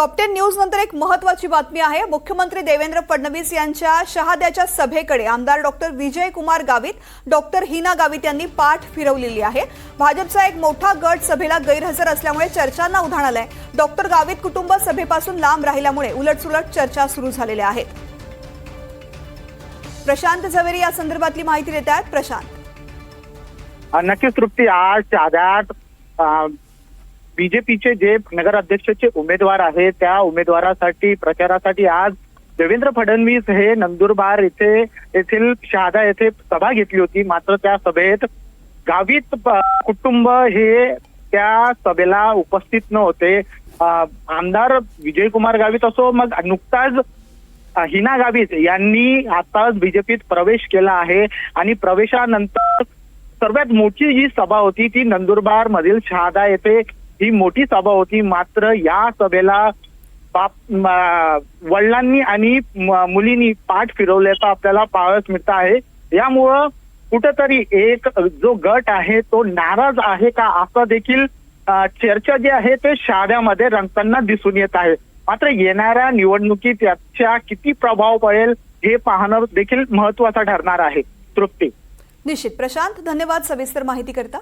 Top ten news नंतर एक महत्वाची बातमी आहे. मुख्यमंत्री देवेंद्र फडणवीस यांच्या शहाद्याच्या सभेकडे आमदार डॉक्टर विजय कुमार गावित डॉक्टर हिना गावित यांनी पाठ फिरवलेली आहे. भाजपचा एक मोठा गट सभेला गैरहजर असल्यामुळे चर्चांना उधाण आलंय. डॉक्टर गावित कुटुंब सभेपासून लांब राहिल्यामुळे उलटसुलट चर्चा सुरू झालेल्या आहेत. प्रशांत झवेरी या संदर्भातली माहिती देत आहेत. प्रशांत. नक्कीच तृप्ती. आज बीजेपीचे जे नगराध्यक्षचे उमेदवार आहेत त्या उमेदवारासाठी प्रचारासाठी आज देवेंद्र फडणवीस हे नंदुरबार येथे येथील शहादा येथे सभा घेतली होती. मात्र त्या सभेत गावित कुटुंब हे त्या सभेला उपस्थित नव्हते. आमदार आमदार विजयकुमार गावित असो मग नुकताच हिना गावित यांनी आताच बीजेपीत प्रवेश केला आहे. आणि प्रवेशानंतर सर्वात मोठी जी सभा होती ती नंदुरबार मधील शहादा येथे ही मोठी सभा होती. मात्र या सभेला बाप वडिलांनी आणि मुलींनी पाठ फिरवल्याचा आपल्याला पाहावयास मिळत आहे. यामुळं कुठंतरी एक जो गट आहे तो नाराज आहे का असं देखील चर्चा जी आहे ते शाळ्यामध्ये रंगताना दिसून येत आहे. मात्र येणाऱ्या निवडणुकीत याचा किती प्रभाव पडेल हे पाहणं देखील महत्वाचं ठरणार आहे. तृप्ती. निश्चित. प्रशांत धन्यवाद सविस्तर माहिती करता